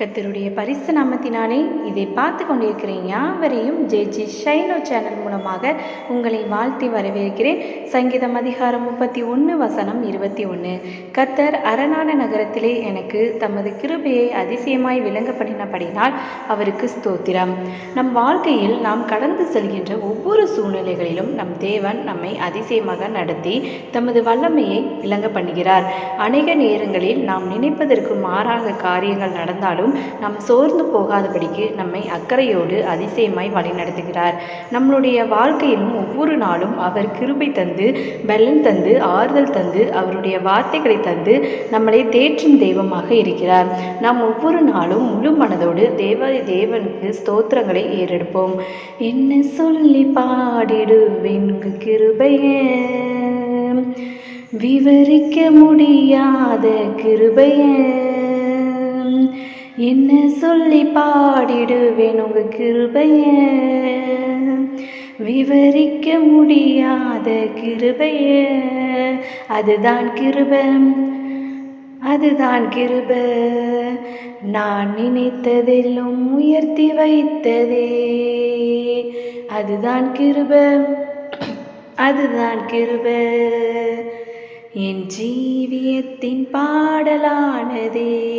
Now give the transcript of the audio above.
கத்தருடைய பரிசு நாமத்தினாலே இதை பார்த்து கொண்டிருக்கிற யாவரையும் ஜே ஜி ஷைனோ சேனல் மூலமாக உங்களை வாழ்த்தி வரவேற்கிறேன். சங்கீதம் அதிகாரம் முப்பத்தி ஒன்று வசனம் இருபத்தி ஒன்று கத்தர் அரணான நகரத்திலே எனக்கு தமது கிருபையை அதிசயமாய் விளங்க பண்ணினபடினால் அவருக்கு ஸ்தோத்திரம். நம் வாழ்க்கையில் நாம் கடந்து செல்கின்ற ஒவ்வொரு சூழ்நிலைகளிலும் நம் தேவன் நம்மை அதிசயமாக நடத்தி தமது வல்லமையை விளங்க பண்ணுகிறார். அநேக நேரங்களில் நாம் நினைப்பதற்கு மாறாக காரியங்கள் நடந்தாலும் நாம் சோர்ந்து போகாதபடிக்கு நம்மை அக்கறையோடு அதிசயமாய் வழிநடத்துகிறார். நம்மளுடைய வாழ்க்கையிலும் ஒவ்வொரு நாளும் அவர் கிருபை தந்து பலன் தந்து ஆறுதல் தந்து அவருடைய வார்த்தைகளை தந்து நம்மளை தேற்றும் தெய்வமாக இருக்கிறார். நாம் ஒவ்வொரு நாளும் முழு மனதோடு தேவ தேவனுக்கு ஸ்தோத்திரங்களை ஏறெடுப்போம். என்ன சொல்லி பாடிடுவேன் கிருபையே? விவரிக்க முடியாத கிருபையே? சொல்லி பாடிடுவேன் உங்க கிருபைய. விவரிக்க முடியாத கிருபைய. அதுதான் கிருப. அதுதான் கிருப. நான் நினைத்ததெல்லாம் உயர்த்தி வைத்ததே. அதுதான் கிருப. அதுதான் கிருப. என் ஜீவியத்தின் பாடலானதே.